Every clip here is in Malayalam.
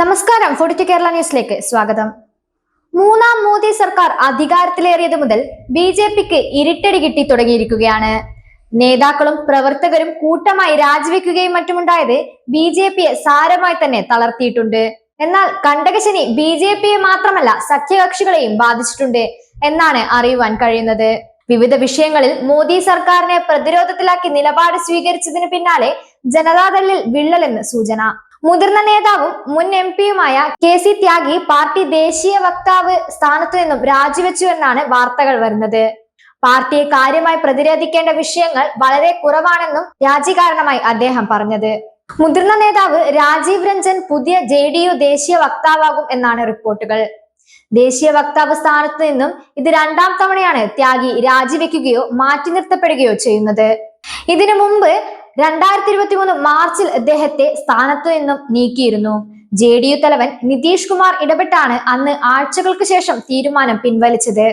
നമസ്കാരം. ഫോർട്ടി കേരള ന്യൂസിലേക്ക് സ്വാഗതം. മൂന്നാം മോദി സർക്കാർ അധികാരത്തിലേറിയത് മുതൽ ബി ജെ പിക്ക് ഇരുട്ടടി കിട്ടി തുടങ്ങിയിരിക്കുകയാണ്. നേതാക്കളും പ്രവർത്തകരും കൂട്ടമായി രാജിവെക്കുകയും മറ്റുമുണ്ടായത് ബി ജെ പിയെ സാരമായി തന്നെ തളർത്തിയിട്ടുണ്ട്. എന്നാൽ കണ്ടകശനി ബി ജെ പിയെ മാത്രമല്ല സഖ്യകക്ഷികളെയും ബാധിച്ചിട്ടുണ്ട് എന്നാണ് അറിയുവാൻ കഴിയുന്നത്. വിവിധ വിഷയങ്ങളിൽ മോദി സർക്കാരിനെ പ്രതിരോധത്തിലാക്കി നിലപാട് സ്വീകരിച്ചതിന് പിന്നാലെ ജനതാദളിൽ വിള്ളലെന്ന് സൂചന. മുതിർന്ന നേതാവും മുൻ എം പിയുമായ കെ സി ത്യാഗി പാർട്ടി ദേശീയ വക്താവ് സ്ഥാനത്തു നിന്നും രാജിവെച്ചു എന്നാണ് വാർത്തകൾ വരുന്നത്. പാർട്ടിയെ കാര്യമായി പ്രതിരോധിക്കേണ്ട വിഷയങ്ങൾ വളരെ കുറവാണെന്നും രാജി കാരണമായി അദ്ദേഹം പറഞ്ഞത്. മുതിർന്ന നേതാവ് രാജീവ് രഞ്ജൻ പുതിയ ജെ ഡി യു ദേശീയ വക്താവാകും എന്നാണ് റിപ്പോർട്ടുകൾ. ദേശീയ വക്താവ് സ്ഥാനത്ത് നിന്നും ഇത് രണ്ടാം തവണയാണ് ത്യാഗി രാജിവെക്കുകയോ മാറ്റി നിർത്തപ്പെടുകയോ ചെയ്യുന്നത്. ഇതിനു മുമ്പ് രണ്ടായിരത്തി ഇരുപത്തി മൂന്ന് മാർച്ചിൽ അദ്ദേഹത്തെ സ്ഥാനത്തു നിന്നും നീക്കിയിരുന്നു. ജെ ഡി യു തലവൻ നിതീഷ് കുമാർ ഇടപെട്ടാണ് അന്ന് ആഴ്ചകൾക്ക് ശേഷം തീരുമാനം പിൻവലിച്ചത്.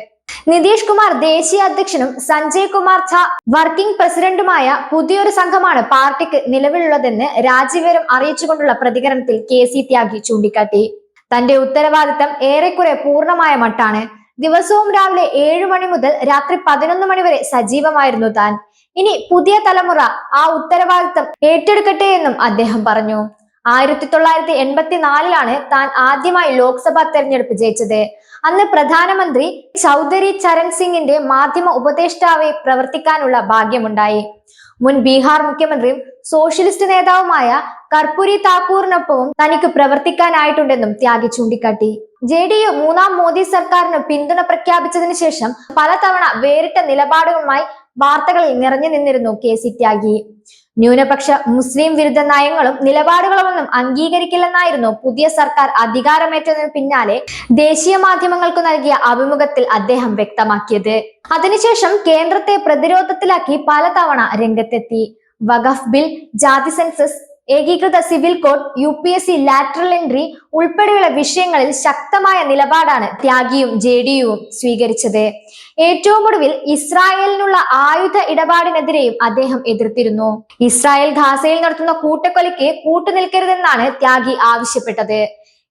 നിതീഷ് കുമാർ ദേശീയ അധ്യക്ഷനും സഞ്ജയ് കുമാർ ഝാ വർക്കിംഗ് പ്രസിഡന്റുമായ പുതിയൊരു സംഘമാണ് പാർട്ടിക്ക് നിലവിലുള്ളതെന്ന് രാജ്യവിവരം അറിയിച്ചുകൊണ്ടുള്ള പ്രതികരണത്തിൽ കെ സി ത്യാഗി ചൂണ്ടിക്കാട്ടി. തന്റെ ഉത്തരവാദിത്തം ഏറെക്കുറെ പൂർണമായ മട്ടാണ്. ദിവസവും രാവിലെ ഏഴു മണി മുതൽ രാത്രി പതിനൊന്ന് മണി വരെ സജീവമായിരുന്നു താൻ. ഇനി പുതിയ തലമുറ ആ ഉത്തരവാദിത്തം ഏറ്റെടുക്കട്ടെ എന്നും അദ്ദേഹം പറഞ്ഞു. ആയിരത്തി തൊള്ളായിരത്തി എൺപത്തി നാലിലാണ് താൻ ആദ്യമായി ലോക്സഭാ തെരഞ്ഞെടുപ്പ് ജയിച്ചത്. അന്ന് പ്രധാനമന്ത്രി ചൗധരി ചരൺ സിംഗിന്റെ മാധ്യമ ഉപദേഷ്ടാവായി പ്രവർത്തിക്കാനുള്ള ഭാഗ്യമുണ്ടായി. മുൻ ബീഹാർ മുഖ്യമന്ത്രിയും സോഷ്യലിസ്റ്റ് നേതാവുമായ കർപ്പൂരി താക്കൂറിനൊപ്പവും തനിക്ക് പ്രവർത്തിക്കാനായിട്ടുണ്ടെന്നും ത്യാഗി ചൂണ്ടിക്കാട്ടി. ജെ ഡി യു മൂന്നാം മോദി സർക്കാരിന് പിന്തുണ പ്രഖ്യാപിച്ചതിനു ശേഷം പലതവണ വേറിട്ട നിലപാടുകളുമായി വാർത്തകളിൽ നിറഞ്ഞു നിന്നിരുന്നു കെ സി ത്യാഗി. ന്യൂനപക്ഷ മുസ്ലിം വിരുദ്ധ നയങ്ങളും നിലപാടുകളുമൊന്നും അംഗീകരിക്കില്ലെന്നായിരുന്നു പുതിയ സർക്കാർ അധികാരമേറ്റതിന് പിന്നാലെ ദേശീയ മാധ്യമങ്ങൾക്ക് നൽകിയ അഭിമുഖത്തിൽ അദ്ദേഹം വ്യക്തമാക്കിയത്. അതിനുശേഷം കേന്ദ്രത്തെ പ്രതിരോധത്തിലാക്കി പലതവണ രംഗത്തെത്തി. വഖഫ് ബിൽ ജാതി സെൻസസ് ഏകീകൃത civil code U P S C lateral entry ഉൾപ്പെടെയുള്ള വിഷയങ്ങളിൽ ശക്തമായ നിലപാടാണ് ത്യാഗിയും ജെ ഡി യുവും സ്വീകരിച്ചത്. ഏറ്റവും ഒടുവിൽ ഇസ്രായേലിനുള്ള ആയുധ ഇടപാടിനെതിരെയും അദ്ദേഹം എതിർത്തിരുന്നു. ഇസ്രായേൽ ഗാസയിൽ നടത്തുന്ന കൂട്ടക്കൊലയ്ക്ക് കൂട്ടുനിൽക്കരുതെന്നാണ് ത്യാഗി ആവശ്യപ്പെട്ടത്.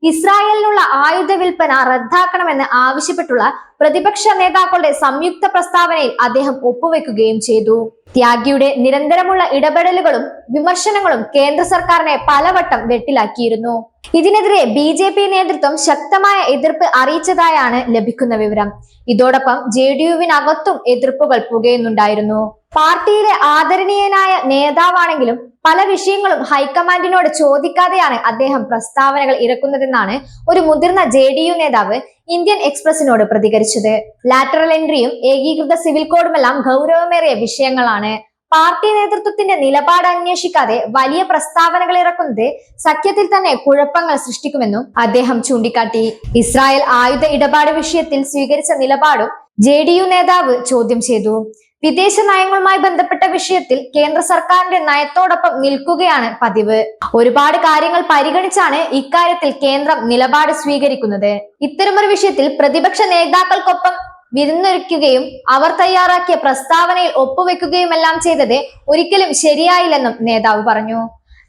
ഇസ്രായേലിനുള്ള ആയുധ വിൽപ്പന റദ്ദാക്കണമെന്ന് ആവശ്യപ്പെട്ടുള്ള പ്രതിപക്ഷ നേതാക്കളുടെ സംയുക്ത പ്രസ്താവനയിൽ അദ്ദേഹം ഒപ്പുവെക്കുകയും ചെയ്തു. ത്യാഗിയുടെ നിരന്തരമുള്ള ഇടപെടലുകളും വിമർശനങ്ങളും കേന്ദ്ര സർക്കാരിനെ പലവട്ടം വെട്ടിലാക്കിയിരുന്നു. ഇതിനെതിരെ ബി ജെ പി നേതൃത്വം ശക്തമായ എതിർപ്പ് അറിയിച്ചതായാണ് ലഭിക്കുന്ന വിവരം. ഇതോടൊപ്പം ജെ ഡി യുവിനകത്തും എതിർപ്പുകൾ പുകയുന്നുണ്ടായിരുന്നു. പാർട്ടിയിലെ ആദരണീയനായ നേതാവാണെങ്കിലും പല വിഷയങ്ങളും ഹൈക്കമാൻഡിനോട് ചോദിക്കാതെയാണ് അദ്ദേഹം പ്രസ്താവനകൾ ഇറക്കുന്നതെന്നാണ് ഒരു മുതിർന്ന ജെ ഡി യു നേതാവ് ഇന്ത്യൻ എക്സ്പ്രസിനോട് പ്രതികരിച്ചത്. ലാറ്ററൽ എൻട്രിയും ഏകീകൃത സിവിൽ കോഡുമെല്ലാം ഗൗരവമേറിയ വിഷയങ്ങളാണ്. പാർട്ടി നേതൃത്വത്തിന്റെ നിലപാട് അന്വേഷിക്കാതെ വലിയ പ്രസ്താവനകൾ ഇറക്കുന്നത് സഖ്യത്തിൽ തന്നെ കുഴപ്പങ്ങൾ സൃഷ്ടിക്കുമെന്നും അദ്ദേഹം ചൂണ്ടിക്കാട്ടി. ഇസ്രായേൽ ആയുധ ഇടപാട് വിഷയത്തിൽ സ്വീകരിച്ച നിലപാടും ജെ നേതാവ് ചോദ്യം ചെയ്തു. വിദേശ നയങ്ങളുമായി ബന്ധപ്പെട്ട വിഷയത്തിൽ കേന്ദ്ര സർക്കാരിന്റെ നയത്തോടൊപ്പം നിൽക്കുകയാണ് പതിവ്. ഒരുപാട് കാര്യങ്ങൾ പരിഗണിച്ചാണ് ഇക്കാര്യത്തിൽ കേന്ദ്രം നിലപാട് സ്വീകരിക്കുന്നത്. ഇത്തരമൊരു വിഷയത്തിൽ പ്രതിപക്ഷ നേതാക്കൾക്കൊപ്പം വിരുന്നൊരുക്കുകയും അവർ തയ്യാറാക്കിയ പ്രസ്താവനയിൽ ഒപ്പുവെക്കുകയുമെല്ലാം ചെയ്തത് ഒരിക്കലും ശരിയായില്ലെന്നും നേതാവ് പറഞ്ഞു.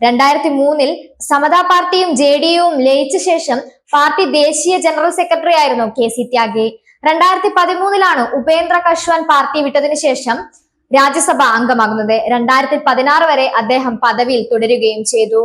രണ്ടായിരത്തി മൂന്നിൽ സമതാ പാർട്ടിയും ജെ ഡി യുവും ലയിച്ച ശേഷം പാർട്ടി ദേശീയ ജനറൽ സെക്രട്ടറി ആയിരുന്നു കെ സി ത്യാഗി. രണ്ടായിരത്തി പതിമൂന്നിലാണ് ഉപേന്ദ്ര കശ്വാൻ പാർട്ടി വിട്ടതിനു ശേഷം രാജ്യസഭ അംഗമാകുന്നത്. രണ്ടായിരത്തി പതിനാറ് വരെ അദ്ദേഹം പദവിയിൽ തുടരുകയും ചെയ്തു.